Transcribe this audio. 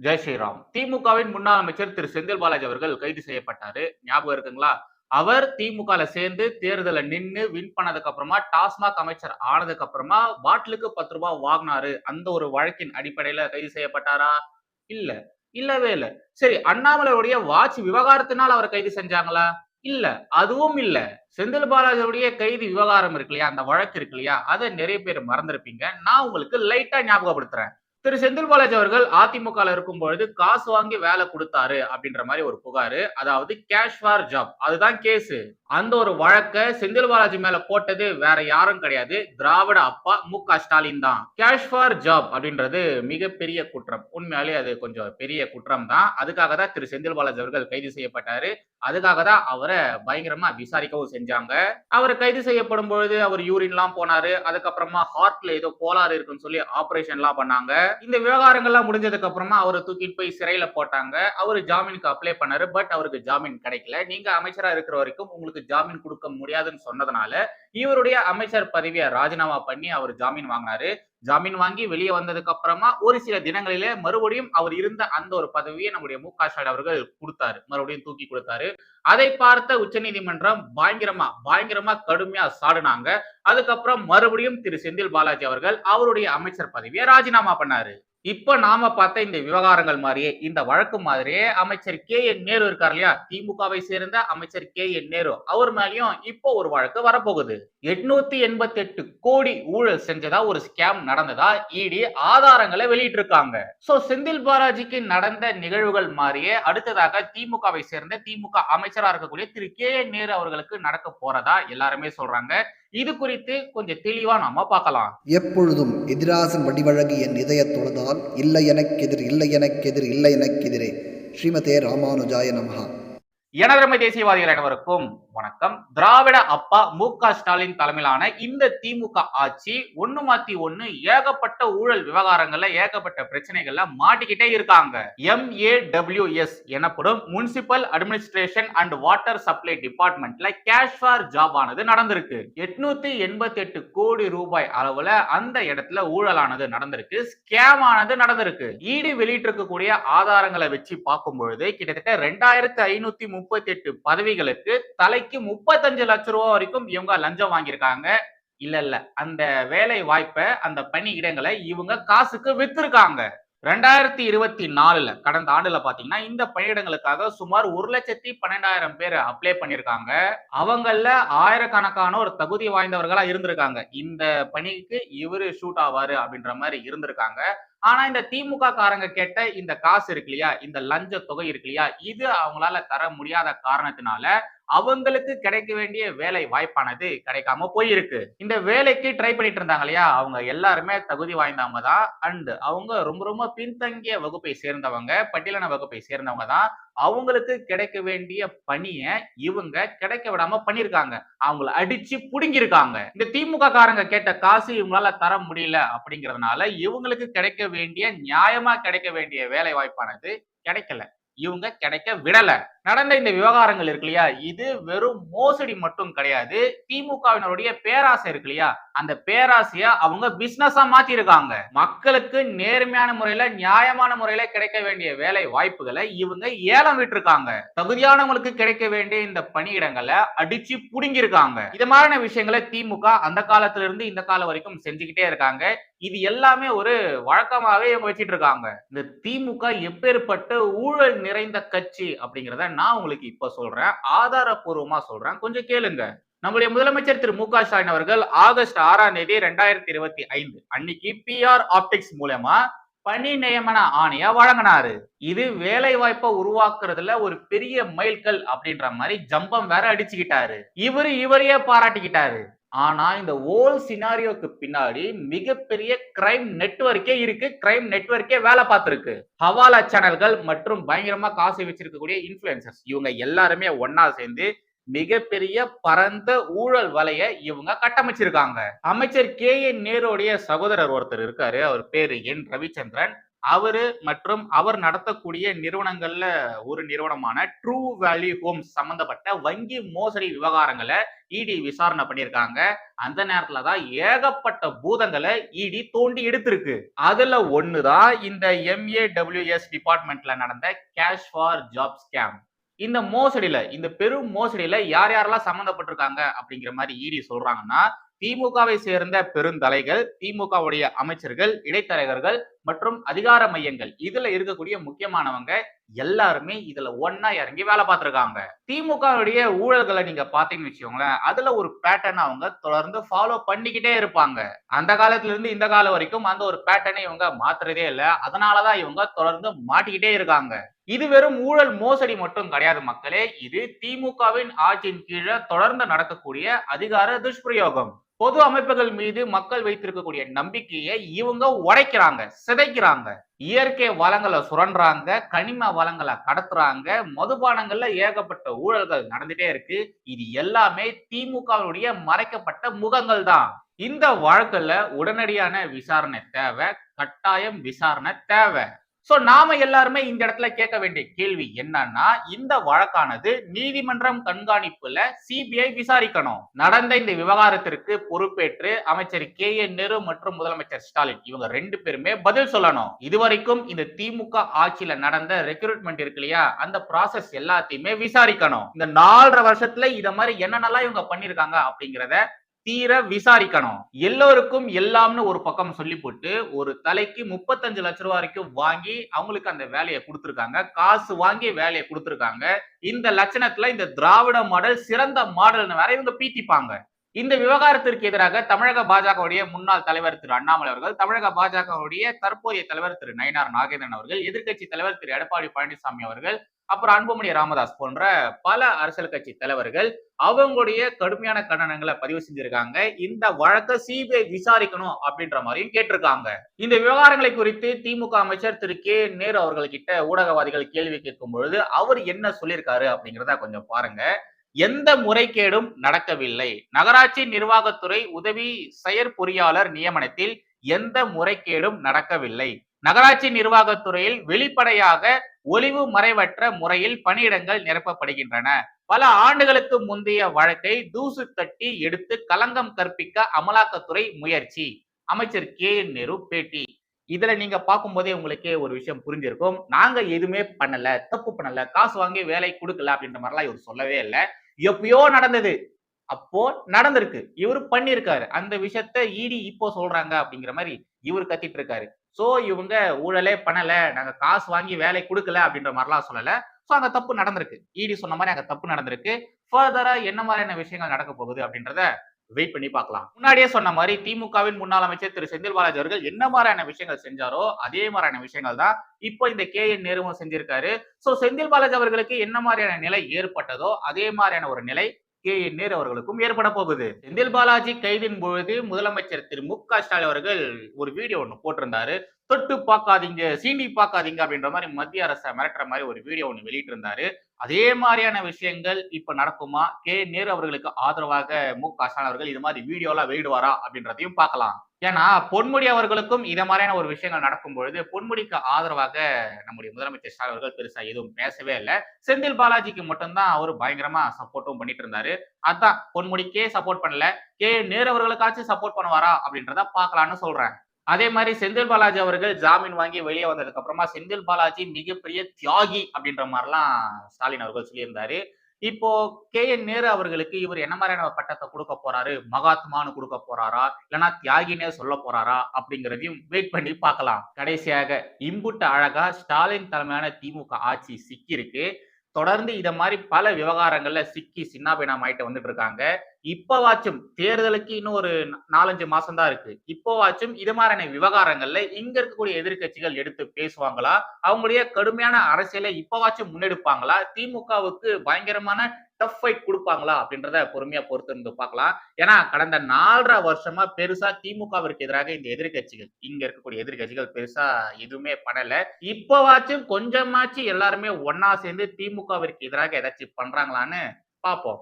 ஜெய் ஸ்ரீராம். திமுகவின் முன்னாள் அமைச்சர் திரு செந்தில் பாலாஜி அவர்கள் கைது செய்யப்பட்டாரு. ஞாபகம் இருக்குங்களா? அவர் திமுகல சேர்ந்து தேர்தலை நின்று வின் பண்ணதுக்கு அப்புறமா டாஸ்மாக் அமைச்சர் ஆனதுக்கு அப்புறமா பாட்டிலுக்கு பத்து ரூபாய் வாங்கினாரு. அந்த ஒரு வழக்கின் அடிப்படையில கைது செய்யப்பட்டாரா? இல்ல. இல்லவே இல்ல. சரி அண்ணாமலையுடைய வாட்ச் விவகாரத்தினால் அவர் கைது செஞ்சாங்களா? இல்ல. அதுவும் இல்ல. செந்தில் பாலாஜியுடைய கைது விவகாரம் இருக்கு இல்லையா? அந்த வழக்கு இருக்கு இல்லையா? அதை நிறைய பேர் மறந்திருப்பீங்க. நான் உங்களுக்கு லைட்டா ஞாபகப்படுத்துறேன். திரு செந்தில் பாலாஜி அவர்கள் அதிமுக இருக்கும் பொழுது காசு வாங்கி வேலை கொடுத்தாரு அப்படின்ற மாதிரி ஒரு புகாரு. அதாவது கேஷ் ஃபார் ஜாப் அதுதான் கேஸ் அந்த ஒரு வழக்க செந்தில் பாலாஜி மேல போட்டது வேற யாரும் கிடையாது. திராவிட அப்பா மு க ஸ்டாலின் தான். கேஷ் ஃபார் ஜாப் அப்படின்றது மிகப்பெரிய குற்றம். உண்மையாலே அது கொஞ்சம் பெரிய குற்றம் தான். அதுக்காக தான் திரு செந்தில் பாலாஜி அவர்கள் கைது செய்யப்பட்டாரு. அதுக்காக தான் அவரை பயங்கரமா விசாரிக்கவும் செஞ்சாங்க. அவர் கைது செய்யப்படும் பொழுது அவர் யூரின்லாம் போனாரு. அதுக்கப்புறமா ஹார்ட்ல ஏதோ கோளாறு இருக்குன்னு சொல்லி ஆபரேஷன்லாம் பண்ணாங்க. இந்த விவகாரங்கள்லாம் முடிஞ்சதுக்கு அப்புறமா அவரை தூக்கிட்டு போய் சிறையில போட்டாங்க. அவர் ஜாமீனுக்கு அப்ளை பண்ணாரு. பட் அவருக்கு ஜாமீன் கிடைக்கல. நீங்க அமைச்சரா இருக்கிற வரைக்கும் உங்களுக்கு ஜாமீன் கொடுக்க முடியாதுன்னு சொன்னதுனால இவருடைய அமைச்சர் பதவியை ராஜினாமா பண்ணி அவர் ஜாமீன் வாங்கினாரு. ஜாமீன் வாங்கி வெளியே வந்ததுக்கு அப்புறமா ஒரு சில தினங்களிலே மறுபடியும் அவர் இருந்த அந்த ஒரு பதவியை நம்முடைய மு க ஸ்டாலின் அவர்கள் கொடுத்தாரு. மறுபடியும் தூக்கி கொடுத்தாரு. அதை பார்த்த உச்சநீதிமன்றம் பயங்கரமா பயங்கரமா கடுமையா சாடுனாங்க. அதுக்கப்புறம் மறுபடியும் திரு செந்தில் பாலாஜி அவர்கள் அவருடைய அமைச்சர் பதவியை ராஜினாமா பண்ணாரு. இப்ப நாம பார்த்த இந்த விவகாரங்கள் மாதிரியே இந்த வழக்கு மாதிரியே அமைச்சர் கே என் நேரு இருக்கார் இல்லையா? திமுகவை சேர்ந்த அமைச்சர் கே என் நேரு. அவர் மேலயும் இப்போ ஒரு வழக்கு வரப்போகுது. எட்நூத்தி எண்பத்தி எட்டு கோடி ஊழல் செஞ்சதா ஒரு ஸ்கேம் நடந்ததா? இடி ஆதாரங்களை வெளியிட்டு இருக்காங்க சோ செந்தில் பாலாஜிக்கு நடந்த நிகழ்வுகள் மாதிரியே அடுத்ததாக திமுகவை சேர்ந்த திமுக அமைச்சரா இருக்கக்கூடிய திரு கே என் நேரு அவர்களுக்கு நடக்க போறதா எல்லாருமே சொல்றாங்க. இது குறித்து கொஞ்சம் தெளிவா நாம பார்க்கலாம். எப்பொழுதும் எதிராசன் வடிவழகு என் இதயத் தொழுதால் இல்லை எனக்கெதிர் இல்லை எனக்கெதிர் இல்லை எனக்கெதிரே. ஸ்ரீமதே ராமானுஜாய நமஹா. எனதரமை தேசியவாதிகள் அனைவருக்கும் வணக்கம். திராவிட அப்பா மு க ஸ்டாலின் தலைமையிலான இந்த திமுக ஆட்சி ஒண்ணு மாத்தி ஒண்ணு ஏகப்பட்ட ஊழல் விவகாரங்கள்ல ஏகப்பட்ட பிரச்சனைகள்ல மாட்டிக்கிட்டே இருக்காங்க. எம்ஏடபிள்யூஎஸ் எனப்படும் municipal administration and water supply டிபார்ட்மெண்ட்ல கேஷ் ஃபார் ஜாப் ஆனது நடந்திருக்கு. எட்நூத்தி எண்பத்தி எட்டு கோடி ரூபாய் அளவுல அந்த இடத்துல ஊழலானது நடந்திருக்கு. ஸ்கேம் ஆனது நடந்திருக்கு. ஈடு வெளியிட்டிருக்கக்கூடிய ஆதாரங்களை வச்சு பார்க்கும் பொழுது கிட்டத்தட்ட ரெண்டாயிரத்தி ஐநூத்தி முப்பத்தி எட்டு பதவிகளுக்கு நாளைக்கு முப்பத்தஞ்சு லட்ச ரூபா வரைக்கும் இவங்க லஞ்சம் வாங்கியிருக்காங்க. இல்ல இல்ல. அந்த வேலை வாய்ப்பை அந்த பணி இடங்களை இவங்க காசுக்கு வித்திருக்காங்க. ரெண்டாயிரத்தி இருபத்தி நாலுல கடந்த ஆண்டுல பாத்தீங்கன்னா இந்த பணியிடங்களுக்காக சுமார் ஒரு லட்சத்தி பன்னெண்டாயிரம் பேர் அப்ளை பண்ணிருக்காங்க அவங்கள ஆயிரக்கணக்கான ஒரு தகுதி வாய்ந்தவர்களா இருந்திருக்காங்க. இந்த பணிக்கு இவரு ஷூட் ஆவாரு அப்படின்ற மாதிரி இருந்திருக்காங்க. ஆனா இந்த திமுக காரங்க கேட்ட இந்த காசு இருக்கு இல்லையா இந்த லஞ்ச தொகை இருக்கு இல்லையா இது அவங்களால தர முடியாத காரணத்தினால அவங்களுக்கு கிடைக்க வேண்டிய வேலை வாய்ப்பானது கிடைக்காம போயிருக்கு. இந்த வேலைக்கு ட்ரை பண்ணிட்டு இருந்தாங்க இல்லையா? அவங்க எல்லாருமே தகுதி வாய்ந்தவங்க தான். அண்ட் அவங்க ரொம்ப ரொம்ப பின்தங்கிய வகுப்பை சேர்ந்தவங்க பட்டியலான வகுப்பை சேர்ந்தவங்க தான். அவங்களுக்கு கிடைக்க வேண்டிய பணியை இவங்க கிடைக்க விடாம பண்ணிருக்காங்க அவங்கள அடிச்சு புடுங்கிருக்காங்க இந்த திமுக காரங்க கேட்ட காசு இவங்களால தர முடியல அப்படிங்கறதுனால இவங்களுக்கு கிடைக்க வேண்டிய நியாயமா கிடைக்க வேண்டிய வேலை வாய்ப்பானது கிடைக்கல. இவங்க கிடைக்க விடல. நடந்த இந்த விவகாரங்கள் இருக்கு இல்லையா? இது வெறும் மோசடி மட்டும் கிடையாது. திமுகவினருடைய பேராசை இருக்கு இல்லையா? அந்த பேராசைய அவங்க பிசினஸா மாத்தி இருக்காங்க மக்களுக்கு நேர்மையான முறையில நியாயமான முறையில கிடைக்க வேண்டிய வேலை வாய்ப்புகளை இவங்க ஏலம் விட்டுருக்காங்க. தகுதியானவங்களுக்கு கிடைக்க வேண்டிய இந்த பணியிடங்களை அடிச்சு புடுங்கிருக்காங்க இது மாதிரியான விஷயங்களை திமுக அந்த காலத்துல இருந்து இந்த காலம் வரைக்கும் செஞ்சுக்கிட்டே இருக்காங்க. இது எல்லாமே ஒரு வழக்கமாகவே வச்சிட்டு இருக்காங்க இந்த திமுக எப்பேற்பட்ட ஊழல் நிறைந்த கட்சி அப்படிங்கிறத நான் உங்களுக்கு இப்ப சொல்றேன். ஆதாரபூர்வமா சொல்றேன். கொஞ்சம் கேளுங்க. நம்முடைய முதலமைச்சர் திரு. மு. க. ஸ்டாலின் அவர்கள் ஆகஸ்ட் ஆறாம் தேதி ரெண்டாயிரத்தி இருபத்தி ஐந்து அன்னைக்கு பிஆர் ஆப்டிக்ஸ் மூலமா பணி நியமன ஆணைய வழங்கினாரு. இது வேலை வாய்ப்பை உருவாக்குறதுல ஒரு பெரிய மைல்கல் அப்படின்ற மாதிரி ஜம்பம் வேற அடிச்சுக்கிட்டாரு. இவரு இவரையே பாராட்டிக்கிட்டாரு. ஆனா இந்த ஓல் சினாரியோக்கு பின்னாடி மிகப்பெரிய கிரைம் நெட்வொர்க்கே இருக்கு. கிரைம் நெட்வொர்க்கே வேலை பார்த்துருக்கு. ஹவாலா சேனல்கள் மற்றும் பயங்கரமா காசு வச்சிருக்கக்கூடிய இன்ஃபுளுசர்ஸ் இவங்க எல்லாருமே ஒன்னா சேர்ந்து மிகப்பெரிய பரந்த ஊழல் வலைய இவங்க கட்டமைச்சிருக்காங்க. அமைச்சர் கே என் நேருடைய சகோதரர் ஒருத்தர் இருக்காரு. அவர் பேரு என் ரவிச்சந்திரன். அவரு மற்றும் அவர் நடத்தக்கூடிய நிறுவனங்கள்ல ஒரு நிறுவனமான ட்ரூ வேல்யூ ஹோம்ஸ் சம்பந்தப்பட்ட வங்கி மோசடி விவகாரங்களை இடி விசாரணை பண்ணியிருக்காங்க. அந்த நேரத்துல தான் ஏகப்பட்ட பூதங்களை இடி தோண்டி எடுத்திருக்கு. அதுல ஒண்ணுதான் இந்த எம்ஏடபிள்யூஎஸ் டிபார்ட்மெண்ட்ல நடந்த கேஷ் ஃபார் ஜாப் ஸ்கேம் இந்த மோசடியில இந்த பெரும் மோசடியில யார் யாரெல்லாம் சம்பந்தப்பட்டிருக்காங்க அப்படிங்கிற மாதிரி இடி சொல்றாங்கன்னா திமுகவை சேர்ந்த பெருந்தலைகள் திமுகவுடைய அமைச்சர்கள் இடைத்தரகர்கள் மற்றும் அதிகார மையங்கள். இதுல இருக்கக்கூடிய முக்கியமானவங்க எல்லாருமே இதுல ஒன்னா இறங்கி வேலை பார்த்திருக்காங்க. திமுகவுடைய ஊழல்களை நீங்க பாத்தீங்கன்னு வச்சுக்கோங்களேன் அதுல ஒரு பேட்டர்ன் அவங்க தொடர்ந்து ஃபாலோ பண்ணிக்கிட்டே இருப்பாங்க. அந்த காலத்துல இருந்து இந்த காலம் வரைக்கும் அந்த ஒரு பேட்டர்னை இவங்க மாத்துறதே இல்ல. அதனாலதான் இவங்க தொடர்ந்து மாட்டிக்கிட்டே இருக்காங்க. இது வெறும் ஊழல் மோசடி மட்டும் கிடையாது மக்களே. இது திமுகவின் ஆட்சியின் கீழே தொடர்ந்து நடக்கக்கூடிய அதிகார துஷ்பிரயோகம். பொது அமைப்புகள் மீது மக்கள் வைத்திருக்கக்கூடிய நம்பிக்கையை இவங்க உடைக்கிறாங்க சிதைக்கிறாங்க. இயற்கை வளங்களை சுரண்டுறாங்க கனிம வளங்களை கடத்துறாங்க மதுபானங்கள்ல ஏகப்பட்ட ஊழல்கள் நடந்துட்டே இருக்கு. இது எல்லாமே திமுகவினுடைய மறைக்கப்பட்ட முகங்கள் தான். இந்த வழக்குல உடனடியான விசாரணை தேவை கட்டாயம் விசாரணை தேவை. சோ நாம எல்லாருமே இந்த இடத்துல கேட்க வேண்டிய கேள்வி என்னன்னா இந்த வழக்கானது நீதிமன்றம் கண்காணிப்புல சிபிஐ விசாரிக்கணும். நடந்த இந்த விவகாரத்திற்கு பொறுப்பேற்று அமைச்சர் கே என் நேரு மற்றும் முதலமைச்சர் ஸ்டாலின் இவங்க ரெண்டு பேருமே பதில் சொல்லணும். இதுவரைக்கும் இந்த திமுக ஆட்சியில நடந்த ரெக்ரூட்மெண்ட் இருக்கு இல்லையா? அந்த ப்ராசஸ் எல்லாத்தையுமே விசாரிக்கணும். இந்த நாலரை வருஷத்துல இத மாதிரி என்னென்னலாம் இவங்க பண்ணிருக்காங்க அப்படிங்கிறத தீர விசாரிக்கணும். எல்லோருக்கும் எல்லாம்னு ஒரு பக்கம் சொல்லி போட்டு ஒரு தலைக்கு முப்பத்தஞ்சு லட்ச ரூபா வரைக்கும் வாங்கி அவங்களுக்கு அந்த வேலையை கொடுத்துருக்காங்க. காசு வாங்கி வேலையை கொடுத்துருக்காங்க. இந்த லட்சணத்துல இந்த திராவிட மாடல் சிறந்த மாடல்னு வேற இவங்க பீத்திப்பாங்க. இந்த விவகாரத்திற்கு எதிராக தமிழக பாஜகவுடைய முன்னாள் தலைவர் திரு அண்ணாமலை அவர்கள் தமிழக பாஜகவுடைய தற்போதைய தலைவர் திரு நயினார் நாகேந்திரன் அவர்கள் எதிர்க்கட்சி தலைவர் திரு எடப்பாடி பழனிசாமி அவர்கள் அப்புறம் அன்புமணி ராமதாஸ் போன்ற பல அரசியல் கட்சி தலைவர்கள் அவங்களுடைய கடுமையான கண்டனங்களை பதிவு செஞ்சிருக்காங்க. இந்த வழக்கை சிபிஐ விசாரிக்கணும் அப்படின்ற மாதிரியும் கேட்டிருக்காங்க. இந்த விவகாரங்களை குறித்து திமுக அமைச்சர் திரு. கே. நேரு அவர்கள்கிட்ட ஊடகவாதிகள் கேள்வி கேட்கும் பொழுது அவர் என்ன சொல்லியிருக்காரு அப்படிங்கிறத கொஞ்சம் பாருங்க. எந்த முறைகேடும் நடக்கவில்லை. நகராட்சி நிர்வாகத்துறை உதவி செயற்பொறியாளர் நியமனத்தில் எந்த முறைகேடும் நடக்கவில்லை. நகராட்சி நிர்வாகத்துறையில் வெளிப்படையாக ஒளிவு மறைவற்ற முறையில் பணியிடங்கள் நிரப்பப்படுகின்றன. பல ஆண்டுகளுக்கு முந்தைய வழக்கை தூசு தட்டி எடுத்து களங்கம் கற்பிக்க அமலாக்கத்துறை முயற்சி. அமைச்சர் கே நேரு பேட்டி இதுல நீங்க பார்க்கும்போதே உங்களுக்கே ஒரு விஷயம் புரிஞ்சிருக்கும். நாங்க எதுவுமே பண்ணல தப்பு பண்ணல காசு வாங்கி வேலை கொடுக்கல அப்படின்ற மாதிரிலாம் இவர் சொல்லவே இல்லை. எப்பயோ நடந்தது. அப்போ நடந்திருக்கு. இவர் பண்ணியிருக்காரு. அந்த விஷயத்த இடி இப்போ சொல்றாங்க அப்படிங்கிற மாதிரி இவர் கத்திட்டு இருக்காரு. சோ இவங்க ஊழலே பண்ணல நாங்க காசு வாங்கி வேலை கொடுக்கல அப்படின்ற மாதிரிலாம் சொல்லல. சோ அங்க தப்பு நடந்திருக்கு. இடி சொன்ன மாதிரி அங்க தப்பு நடந்திருக்கு. ஃபர்தரா என்ன மாதிரியான விஷயங்கள் நடக்க போகுது அப்படின்றத வெயிட் பண்ணி பார்க்கலாம். முன்னாடியே சொன்ன மாதிரி திமுகவின் முன்னாள் அமைச்சர் திரு. செந்தில் பாலாஜி அவர்கள் என்ன மாதிரியான விஷயங்கள் செஞ்சாரோ அதே மாதிரியான விஷயங்கள் தான் இப்போ இந்த கே என் நேருவும் செஞ்சிருக்காரு. சோ செந்தில் பாலாஜி அவர்களுக்கு என்ன மாதிரியான நிலை ஏற்பட்டதோ அதே மாதிரியான ஒரு நிலை கே. என். நேர் அவர்களுக்கும் ஏற்பட போகுது. செந்தில் பாலாஜி கைதின் பொழுது முதலமைச்சர் திரு. மு. க. ஸ்டாலின் அவர்கள் ஒரு வீடியோ ஒன்று போட்டிருந்தாரு. தொட்டு பார்க்காதீங்க சீண்டி பார்க்காதீங்க அப்படின்ற மாதிரி மத்திய அரசை மிரட்டுற மாதிரி ஒரு வீடியோ ஒன்று வெளியிட்டு இருந்தாரு அதே மாதிரியான விஷயங்கள் இப்ப நடக்குமா? கே. நேரு அவர்களுக்கு ஆதரவாக மு. க. ஸ்டாலின் அவர்கள் இது மாதிரி வீடியோ எல்லாம் வெளியிடுவாரா அப்படின்றதையும் பார்க்கலாம். ஏன்னா பொன்முடி அவர்களுக்கும் இதை மாதிரியான ஒரு விஷயங்கள் நடக்கும் பொழுது பொன்முடிக்கு ஆதரவாக நம்முடைய முதலமைச்சர் ஸ்டாலின் அவர்கள் பெருசா எதுவும் பேசவே இல்லை. செந்தில் பாலாஜிக்கு மட்டும்தான் அவர் பயங்கரமா சப்போர்ட்டும் பண்ணிட்டு இருந்தாரு. அதான் பொன்முடிக்கே சப்போர்ட் பண்ணல. கே. நேரு அவர்களுக்காச்சும் சப்போர்ட் பண்ணுவாரா அப்படின்றத பாக்கலாம்னு சொல்றேன். அதே மாதிரி செந்தில் பாலாஜி அவர்கள் ஜாமீன் வாங்கி வெளியே வந்ததுக்கு அப்புறமா செந்தில் பாலாஜி மிகப்பெரிய தியாகி அப்படின்ற மாதிரிலாம் ஸ்டாலின் அவர்கள் சொல்லியிருந்தாரு. இப்போ கே என் நேரு அவர்களுக்கு இவர் என்ன மாதிரியான பட்டத்தை கொடுக்க போறாரு? மகாத்மான்னு கொடுக்க போறாரா? இல்லைன்னா தியாகினே சொல்ல போறாரா? அப்படிங்கிறதையும் வெயிட் பண்ணி பார்க்கலாம். கடைசியாக இம்புட்டு அழகா ஸ்டாலின் தலைமையான திமுக ஆட்சி சிக்கியிருக்கு. தொடர்ந்து இதை மாதிரி பல விவகாரங்கள்ல சிக்கி சின்னாபினம் ஆயிட்டு வந்துட்டு இருக்காங்க. இப்பவாச்சும் தேர்தலுக்கு இன்னும் ஒரு நாலஞ்சு மாசம் தான் இருக்கு. இப்போவாச்சும் இது மாதிரியான விவகாரங்கள்ல இங்க இருக்கக்கூடிய எதிர்க்கட்சிகள் எடுத்து பேசுவாங்களா? அவங்களுடைய கடுமையான அரசியலை இப்பவாச்சும் முன்னெடுப்பாங்களா? திமுகவுக்கு பயங்கரமான டஃப் ஃபைட் கொடுப்பாங்களா? அப்படின்றத பொறுமையா பொறுத்து இருந்து பார்க்கலாம். ஏன்னா கடந்த நாலரை வருஷமா பெருசா திமுகவிற்கு எதிராக இந்த எதிர்கட்சிகள் இங்க இருக்கக்கூடிய எதிர்க்கட்சிகள் பெருசா எதுவுமே பண்ணல. இப்பவாச்சும் கொஞ்சமாச்சும் எல்லாருமே ஒன்னா சேர்ந்து திமுகவிற்கு எதிராக ஏதாச்சும் பண்றாங்களான்னு பார்ப்போம்.